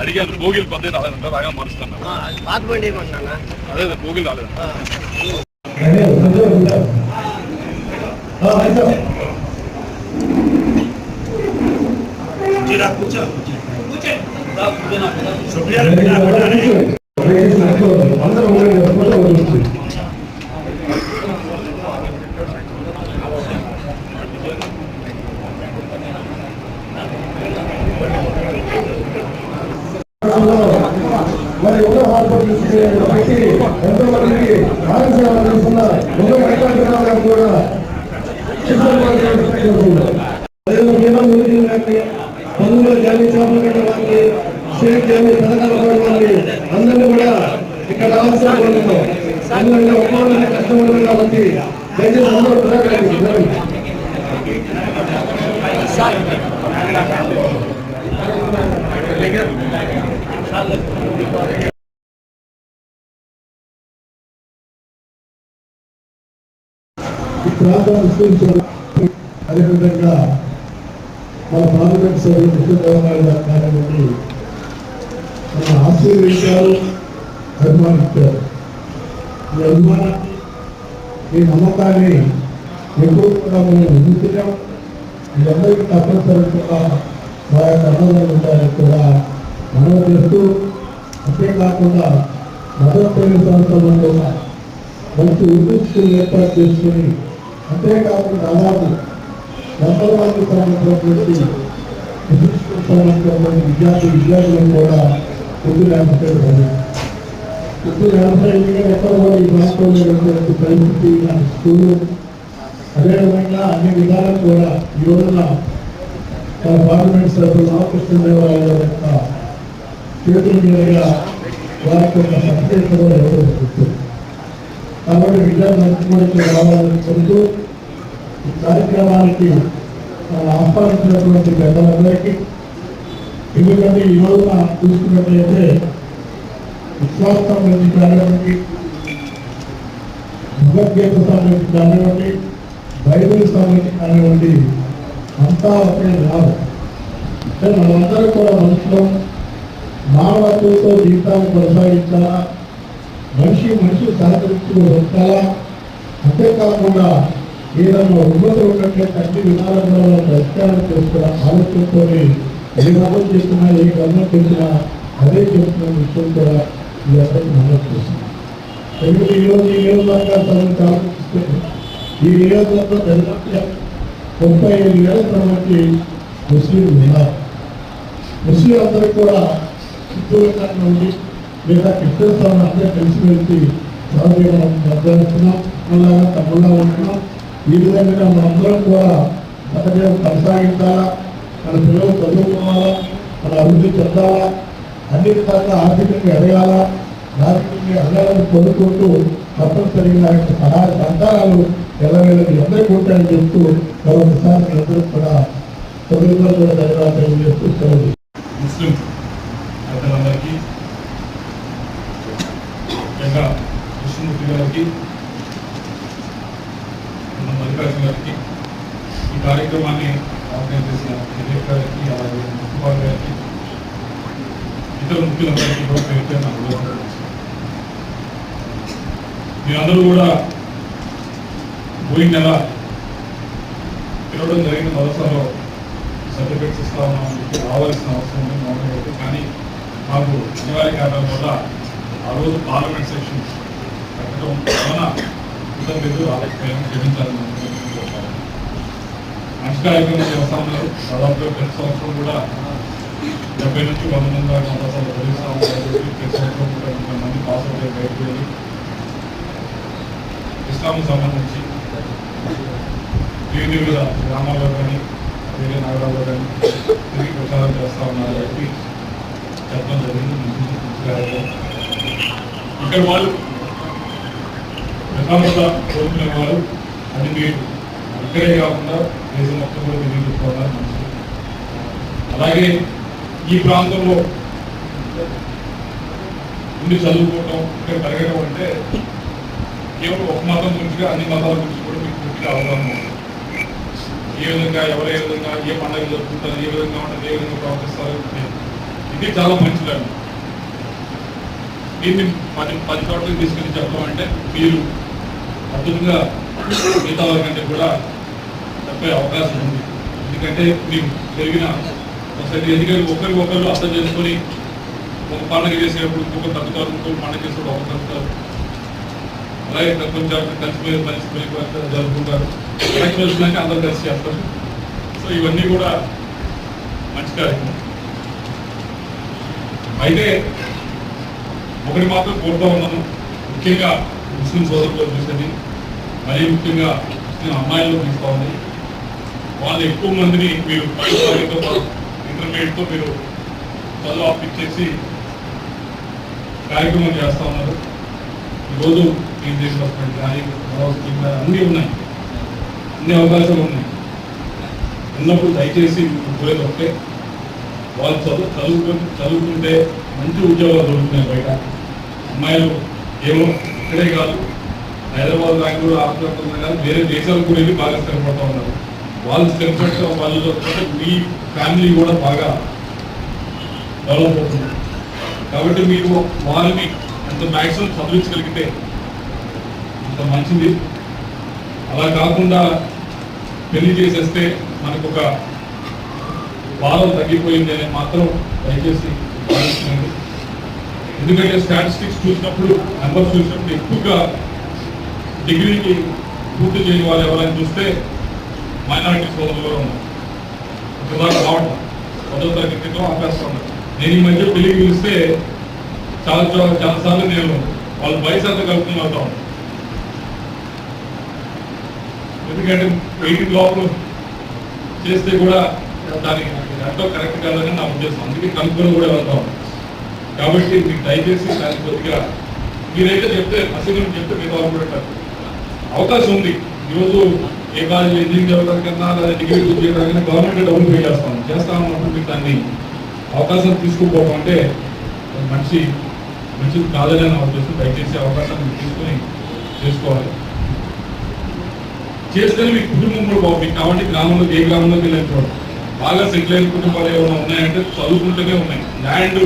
అడిగాను భోగిలు పద్ధతి రాలేదంట రాగా మారుస్తాను పాత బండి ఏమన్నా అదే అదే భోగిలు పనులు జాలి చేపల వారికి స్టేట్ జాలి పథకాల వారికి అందరినీ కూడా ఇక్కడ రావాల్సిన కోరుతున్నాం ఎందుకంటే ఒక్కొక్కరి కష్టపడుతుంది కాబట్టి దయచేసి అందరూ సహకరించండి. ప్రాంతం విస్తరించడం అదేవిధంగా మన పార్లమెంట్ సభ్యులు ముఖ్యమంత్రి గారు మన ఆశీర్వదించారు అభిమానించారు. ఈ అభిమానాన్ని ఈ నమ్మకాన్ని ఎప్పుడు కూడా మనం ఎదుగుతున్నాం మీరందరికీ తప్పనిసరిగా మా యొక్క అన్నదాలు ఉండాలని కూడా మనం చేస్తూ అంతేకాకుండా మదర్ తెరిసా కూడా మంచి ఉర్దూ ఏర్పాటు చేసుకుని అంతేకాకుండా అలాగే వందల మంది సంబంధించినటువంటి ఉర్దూ స్కూల్ సంబంధించినటువంటి విద్యార్థి విద్యార్థులను కూడా ఉర్దూ నేర్పడం ఉర్దూ నేర్పడానికి ఎక్కడ కూడా ఈ ప్రాంతంలో ఉన్నటువంటి పరిస్థితి ఇలాంటి స్కూళ్ళు అదేవిధంగా అన్ని విధాలు కూడా ఈ రోజున మన పార్లమెంట్ సభ్యులు రామకృష్ణదేవరాయల యొక్క చేతుల మీదుగా వారికి ఒక సత్యేత కూడా ఇవ్వడం జరుగుతుంది కాబట్టి విద్యార్థులకు కూడా ఇక్కడ రావాలని కోరుతూ ఈ కార్యక్రమానికి ఆహ్వానించినటువంటి పెద్దలందరికీ ఎందుకంటే ఈ రోజున చూసుకున్నట్లయితే విశ్వాసం నుంచి కానివ్వండి భగవద్గీత సంబంధించి కానివ్వండి బైబిల్ సంబంధించి కానివ్వండి అంతా ఒకే లాభం అంటే మనమందరం కూడా మనుషులం మానవత్వంతో జీవితాన్ని కొనసాగించాలా మనిషి మనిషి సహకరించుకు బతకాలా అంతేకాకుండా ఏదైనా ఉన్నతులు ఉన్నట్లయితే అన్ని విధాలుగా పరిష్కారం చేసుకున్న ఆలోచనతో ఏ గమనం చేసినా ఏ గమనం చేసినా అదే చెప్తున్న విషయం కూడా ఈ అందరికీ మనం చేస్తున్నాం ఎందుకంటే ఈరోజు ఈ నియోజకవర్గాల ఆలోచిస్తే ఈ నియోజకవర్గంలో దాదాపుగా ముప్పై ఐదు వేల మంది ముస్లింలు ఉన్నారు. ముస్లిం అందరికీ కూడా చిత్తూరు లేదా అందరూ కలిసి వెళ్తే చదువు ఉంటున్నాం. ఈ విధంగా మనందరం కూడా బతకడం కొనసాగించాలా? మన పిల్లలు చదువుకోవాలా? మన అభివృద్ధి చెందాలా? అన్ని విధాలుగా ఆర్థికంగా ఎదగాలా? రాజకీయంగా ఎదగాలని కోరుకుంటూ తప్పనిసరిగా సహాయ సంతానాలు ఎదగలని అందరికీ ఉంటాయని చెప్తూ మరొకసారి అందరూ కూడా చదువులో కూడా ధన్యవాదాలు తెలియజేస్తూ సెలవు ముస్లిం పెద్దలందరికీ ముఖ్యంగా కృష్ణమూర్తి గారికి మన మల్లికార్జున గారికి ఈ కార్యక్రమాన్ని ఆర్గనైజ్ చేసిన వివేక్ గారికి అలాగే ముఖ్యపాల్ గారికి ఇతర ముఖ్యులందరికీ కూడా పేరు పేరున అభినందనలు. మీరందరూ కూడా పోయిన నెల పిలవడం జరిగిన మరోసారిలో సర్టిఫికేట్స్ ఇస్తా ఉన్నామని చెప్పి రావాల్సిన అవసరం ఉంది మామూలుగా కానీ మాకు అనివార్య కారణం వల్ల ఆ రోజు పార్లమెంట్ సెషన్ పెట్టడం వలన ఇతర లేదు రాలేకపోయాము క్షమించాలని అనుకుంటున్నాను. మంచి కార్యక్రమం చేస్తా ఉన్నారు ప్రతి సంవత్సరం కూడా డెబ్బై నుంచి వంద మంది దాకా మొదటి చదివిస్తా ఉన్నారు ప్రతి సంవత్సరం కూడా మంది పాస్ అవుతాయి బయటకు వెళ్ళి ఇస్లాం సంబంధించి వివిధ వివిధ గ్రామాల్లో కానీ వేరే నగరాల్లో కానీ తిరిగి ప్రచారం చేస్తూ ఉన్నారు కాబట్టి చెప్పడం జరిగింది మంచి ఇక్కడ వాళ్ళు ప్రశాంతత కోరుకునే వారు అది మీరు ఇక్కడే కాకుండా దేశం మొత్తం కూడా తెలియజేసుకోవడం మంచిది అలాగే ఈ ప్రాంతంలో ఉండి చదువుకోవటం ఇంకా పెరగడం అంటే కేవలం ఒక మతం గురించి అన్ని మతాల గురించి కూడా మీకు పూర్తిగా అవగాహన ఉంది. ఏ విధంగా ఎవరు ఏ విధంగా ఏ పండుగ జరుపుకుంటారు ఏ విధంగా ఉంటుంది ఏ విధంగా ప్రవర్తిస్తారు ఇది చాలా మంచిదండి దీన్ని పది పది చోట్లకి తీసుకెళ్ళి చెప్పడం అంటే మీరు అద్భుతంగా మిగతా వారికంటే కూడా తప్పే అవకాశం ఉంది. ఎందుకంటే మీరు పెరిగిన ఒకసారి ఎందుకంటే ఒకరికి ఒకరు అర్థం చేసుకొని ఒక పండుగ చేసేటప్పుడు ఇంకొక తగ్గుతారు ఇంకొక పండుగ చేసేటప్పుడు ఒకరు తగ్గుతారు. అలాగే కొంచెం జాగ్రత్త కలిసిపోయి కలిసిపోయి జరుపుకుంటారు కలిసి వచ్చినాక అందరూ కలిసి చేస్తారు. సో ఇవన్నీ కూడా మంచి కార్యక్రమం. అయితే ఒకటి మాత్రం కోరుతా ఉన్నాను. ముఖ్యంగా ముస్లిం సోదరులు చూసేది మరీ ముఖ్యంగా ముస్లిం అమ్మాయిలు చూస్తూ ఉంది. వాళ్ళు ఎక్కువ మందిని మీరు ఇంటర్మీడియట్తో మీరు చదువు అప్పించేసి కార్యక్రమం చేస్తూ ఉన్నారు. ఈరోజు నేను చేసినటువంటి కానీ అన్నీ ఉన్నాయి. అన్ని అవకాశాలు ఉన్నాయి. ఉన్నప్పుడు దయచేసి గురే తప్పే వాళ్ళు చదువు చదువుకుంటే చదువుకుంటే మంచి ఉద్యోగాలు దొరుకుతున్నాయి బయట. అమ్మాయిలు ఏమో ఇక్కడే కాదు. హైదరాబాద్ బెంగళూరు ఆంధ్రప్రదేశ్ కాదు వేరే దేశాలకు కూడా వెళ్ళి బాగా స్థిరపడతా ఉన్నారు. వాళ్ళు స్థిరపడటం వాళ్ళు మీ ఫ్యామిలీ కూడా బాగా డెవలప్ అవుతుంది. కాబట్టి మీరు వారిని ఎంత మ్యాక్సిమం చదివించగలిగితే అంత మంచిది. అలా కాకుండా పెళ్ళి చేసేస్తే మనకు ఒక భారం తగ్గిపోయింది అనేది మాత్రం దయచేసి ఎందుకంటే స్టాటిస్టిక్స్ చూసినప్పుడు నెంబర్స్ చూసినప్పుడు ఎక్కువగా డిగ్రీకి పూర్తి చేయని వాళ్ళు ఎవరైనా చూస్తే మైనారిటీ సోదరులు కూడా ఉన్నారు. ఒకదాకా రావడం పదో తరగతి క్రితం ఉన్నారు. నేను ఈ మధ్య పెళ్ళికి పిలిస్తే చాలా చాలా చాలాసార్లు నేను వాళ్ళ వయసు అంతా కలుపుకుని వెళ్తా ఉన్నాను. ఎందుకంటే ఎయిటీన్ లోపల చేస్తే కూడా దానికి ఎంతో కరెక్ట్ కాదని నా ఉద్దేశం. అందుకే కనుక్కొని కూడా వెళ్తాం కాబట్టి మీకు దయచేసి దాని కొద్దిగా మీరైతే చెప్తే అసలు చెప్తే మిగతా వాళ్ళు అవకాశం ఉంది. ఈరోజు ఏ కాలేజ్ ఇంజనీరింగ్ చదవడానికి కన్నా లేదా డిగ్రీ పూర్తి చేయడానికి గవర్నమెంట్ డబ్బులు పే చేస్తాం. చేస్తాము అంటే మీకు దాన్ని అవకాశం తీసుకోకపోవడం అంటే మంచి మంచిది కాదని నా ఉద్దేశం దయచేసి అవకాశాన్ని తీసుకొని చేసుకోవాలి. చేస్తే మీ కుటుంబం కూడా బాగుంది కాబట్టి గ్రామంలో ఏ గ్రామంలోకి వెళ్ళని బాగా సెటిల్ అయిన కుటుంబాలు ఏమైనా ఉన్నాయంటే చదువుకుంటూనే ఉన్నాయి. ల్యాండ్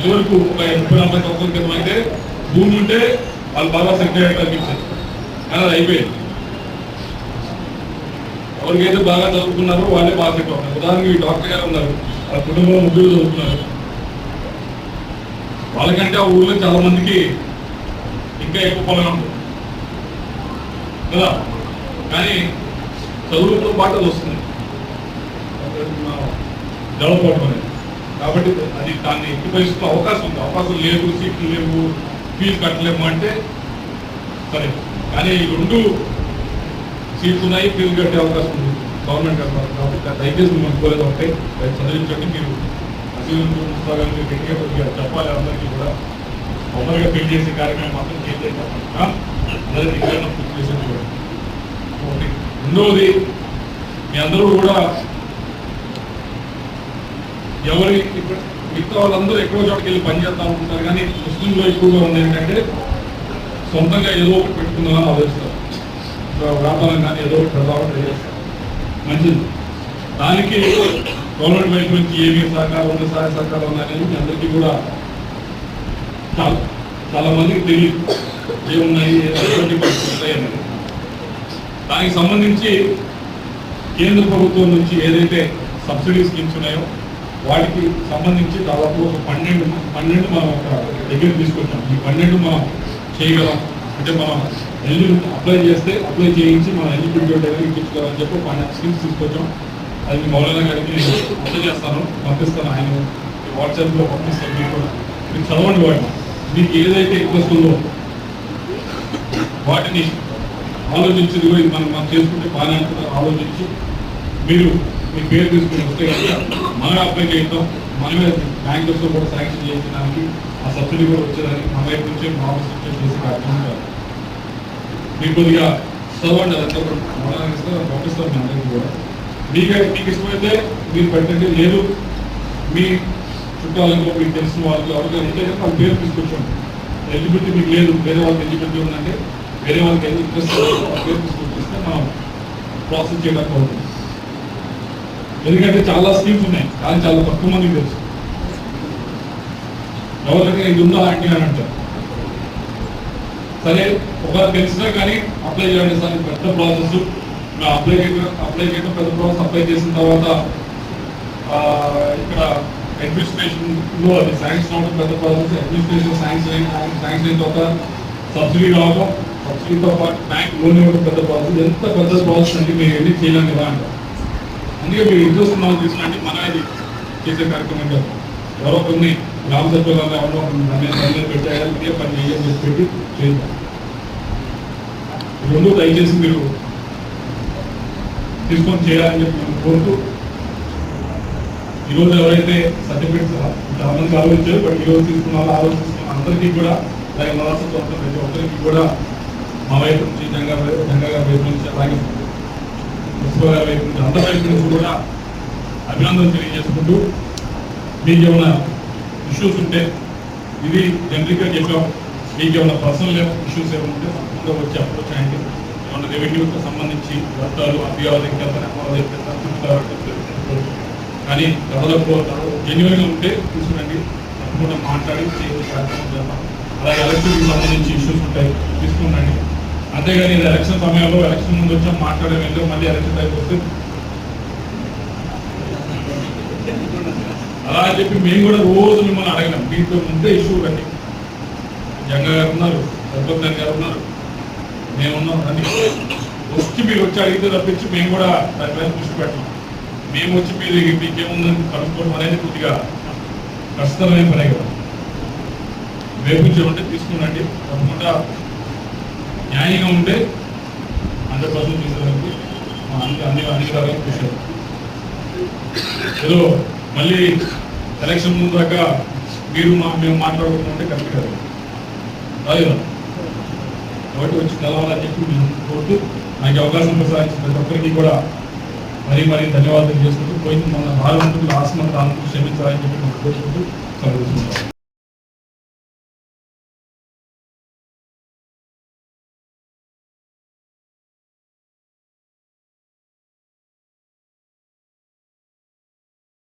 ఇదివరకు ఒక ముప్పై నలభై సంవత్సరాల క్రితం అయితే భూమి ఉంటే వాళ్ళు బాగా సెటిల్ అయ్యాక కానీ అది అయిపోయింది. ఎవరికైతే బాగా చదువుకున్నారో వాళ్ళే బాగా సెటిల్ అవుతారు ఉదాహరణకి డాక్టర్ గారు ఉన్నారు. వాళ్ళ కుటుంబంలో ముగ్గురు చదువుతున్నారు. వాళ్ళకంటే ఆ ఊళ్ళో చాలా మందికి ఇంకా ఎక్కువ పొలం ఉంటుంది కదా? కానీ చదువుతో పాటలు వస్తుంది. డెవలప్ అవడం అనేది. కాబట్టి అది దాన్ని ఎట్టి పరిస్థితుల్లో అవకాశం ఉంది. అవకాశం లేవు సీట్లు లేవు ఫీజు కట్టలేము అంటే సరే. కానీ ఈ రెండు సీట్లు ఉన్నాయి ఫీజు కట్టే అవకాశం ఉంది. గవర్నమెంట్ కట్టాలి కాబట్టి దయచేసి మిమ్మల్ని కోరేది ఉంటాయి దయ- చదివించండి. మీరు అసలు మీరు గట్టిగా కొద్దిగా చెప్పాలి అందరికీ కూడా. తొందరగా పెళ్ళి చేసే కార్యక్రమం మాత్రం చేసేది అందరికీ పూర్తి చేసేది కూడా. ఒకటి రెండవది మీ అందరూ కూడా ఎవరి ఇప్పుడు మిగతా వాళ్ళందరూ ఎక్కువ చోటుకి వెళ్ళి పనిచేస్తా ఉంటారు కానీ ముస్లింలో ఎక్కువగా ఉంది ఏంటంటే సొంతంగా ఏదో ఒకటి పెట్టుకుందామని ఆలోచిస్తారు. వ్యాపారం కానీ ఏదో ఒకటి పెడదామని ట్రై చేస్తారు. మంచిది. దానికి గవర్నమెంట్ వైపు నుంచి ఏమి సహకారం ఉంది సహాయ సహకారం ఉంది అనేది అందరికీ కూడా చాలా చాలా మందికి తెలియదు ఏమున్నాయి ఎటువంటి పరిస్థితులు అనేది దానికి సంబంధించి కేంద్ర ప్రభుత్వం నుంచి ఏదైతే సబ్సిడీ స్కీమ్స్ ఉన్నాయో వాటికి సంబంధించి దాదాపు ఒక పన్నెండు పన్నెండు మనం దగ్గర తీసుకొచ్చాం. ఈ పన్నెండు మనం చేయగలం. అంటే మనం ఎలిజిబిల్ అప్లై చేస్తే అప్లై చేయించి మనం ఎలిజిబిలిటీ డెలివరీ ఇప్పించుకోవాలని చెప్పి పన్నెండు స్కీమ్స్ తీసుకొచ్చాం. అది మీ మౌలానా గారికి నేను అందజేస్తాను. పంపిస్తాను. ఆయన వాట్సాప్లో పంపిస్తాను. మీకు కూడా. మీరు చదవండి వాటిని. మీకు ఏదైతే ఇంట్రెస్ట్ ఉందో వాటిని ఆలోచించి మనం మనం చేసుకుంటే బాగానే ఆలోచించి మీరు మీ పేరు తీసుకుని వస్తే కనుక మనమే అప్లై చేద్దాం మనమే బ్యాంకులతో కూడా శాంక్షన్ చేయించడానికి ఆ సబ్సిడీ కూడా వచ్చేదానికి మన వైపు నుంచి మా ఆఫీస్ నుంచి చేసే కార్యక్రమం కాదు. మీకు కొద్దిగా చదవండి అదంతా కూడా పంపిస్తాం మీ అందరికీ కూడా. మీకు మీకు ఇష్టమైతే మీరు పెట్టండి. లేదు మీ చుట్టాలకు మీకు తెలిసిన వాళ్ళకి ఎవరికైనా ఉంటే కనుక వాళ్ళ పేరు తీసుకొచ్చండి ఎలిజిబిలిటీ మీకు లేదు. వేరే వాళ్ళకి ఎలిజిబిలిటీ ఉందంటే వేరే వాళ్ళకి ఏది ఇంట్రెస్ట్ పేరు తీసుకొచ్చేస్తే మనం ప్రాసెస్ చేయడానికి అవుతుంది. ఎందుకంటే చాలా స్కీమ్స్ ఉన్నాయి. కానీ చాలా తక్కువ మందికి తెలుసు. ఎవరికైనా ఇది ఉందా అంటే అని అంటారు. సరే ఒకరు తెలిసినా కానీ అప్లై చేయండి సార్. పెద్ద ప్రాసెస్. అప్లై చేయడం అప్లై చేయడం పెద్ద ప్రాసెస్. అప్లై చేసిన తర్వాత ఇక్కడ అడ్మినిస్ట్రేషన్లో అది శాంక్షన్ అవడం పెద్ద ప్రాసెస్. అడ్మినిస్ట్రేషన్ శాంక్షన్ అయిన శాంక్షన్ అయిన తర్వాత సబ్సిడీ రావడం సబ్సిడీతో పాటు బ్యాంక్ లోన్ ఇవ్వడం పెద్ద ప్రాసెస్. ఎంత పెద్ద ప్రాసెస్ అంటే మీరు వెళ్ళి చేయలేం కదా అంటారు. అందుకే మీరు ఇంట్రెస్ట్ ఉన్న వాళ్ళు తీసుకురండి మన ఇది చేసే కార్యక్రమం కాదు. ఎవరో కొన్ని గ్రామ సభ్యులు ఎవరో కొన్ని పెట్టాయాలి ఇదే పని చేయాలని చెప్పి పెట్టి చేద్దాం రెండు దయచేసి మీరు తీసుకొని చేయాలని చెప్పి నేను కోరుతూ ఈరోజు ఎవరైతే సర్టిఫికేట్స్ చాలా మంది ఆలోచించారు బట్ ఈరోజు తీసుకున్న వాళ్ళు ఆలోచిస్తున్న అందరికీ కూడా దాని మనసు ప్రతి ఒక్కరికి కూడా మా వైపు నుంచి జంగా జంగా గారి వైపు నుంచి అలాగే మున్సిపల్ వైపు నుంచి అందరి వైపు నుంచి కూడా అభినందన తెలియజేసుకుంటూ మీకు ఏమైనా ఇష్యూస్ ఉంటే ఇది జనరిక్గా చెప్పాం. మీకు ఏమైనా పర్సనల్ ఇష్యూస్ ఏమైనా ఉంటే ముందు వచ్చి అప్రోచ్ అయ్యండి. ఏమైనా రెవెన్యూకి సంబంధించి వర్తాలు అభియాలు కానీ ఎవరో జెన్యున్గా ఉంటే తీసుకురండి. తప్పకుండా మాట్లాడి చేసే కార్యక్రమం చేద్దాం అలాగే ఎలక్షన్కి సంబంధించి ఇష్యూస్ ఉంటాయి. తీసుకురండి. అంతేగాని ఇది ఎలక్షన్ సమయంలో ఎలక్షన్ ముందు వచ్చాం మాట్లాడడం ఏంటో మళ్ళీ ఎలక్షన్ అయిపోతే అలా అని చెప్పి మేము కూడా రోజు మిమ్మల్ని అడగలేం. దీంట్లో ముందే ఇష్యూ రండి జంగ గారు ఉన్నారు సర్పంచ్ గారు ఉన్నారు. మేమున్నాం రండి వచ్చి మీరు వచ్చి అడిగితే తప్పించి మేము కూడా దానిపైన మీద దృష్టి పెట్టాం. మేము వచ్చి మీరు మీకేముందని కనుక్కోవడం అనేది కొద్దిగా కష్టమైన పనే కదా. వేపించే తీసుకునండి తప్పకుండా న్యాయంగా ఉంటే హండ్రెడ్ పర్సెంట్ తీసుకోవడానికి మా అన్ని అన్ని అన్ని రకాల కృషి ఏదో మళ్ళీ ఎలక్షన్ ముందు దాకా మీరు మా మేము మాట్లాడుకుంటుంటే కరెక్ట్ కాదు. రాదు కాబట్టి వచ్చి కలవాలని చెప్పి మేము కోరుతూ నాకు అవకాశం ప్రసాదించిన ప్రతి ఒక్కరికి కూడా మరీ మరీ ధన్యవాదాలు చేసుకుంటూ పోయింది మన బాధ ఉంటుంది లాస్ట్ మంత్ దాని క్షమించాలని చెప్పి మనం కోరుకుంటూ సెలవు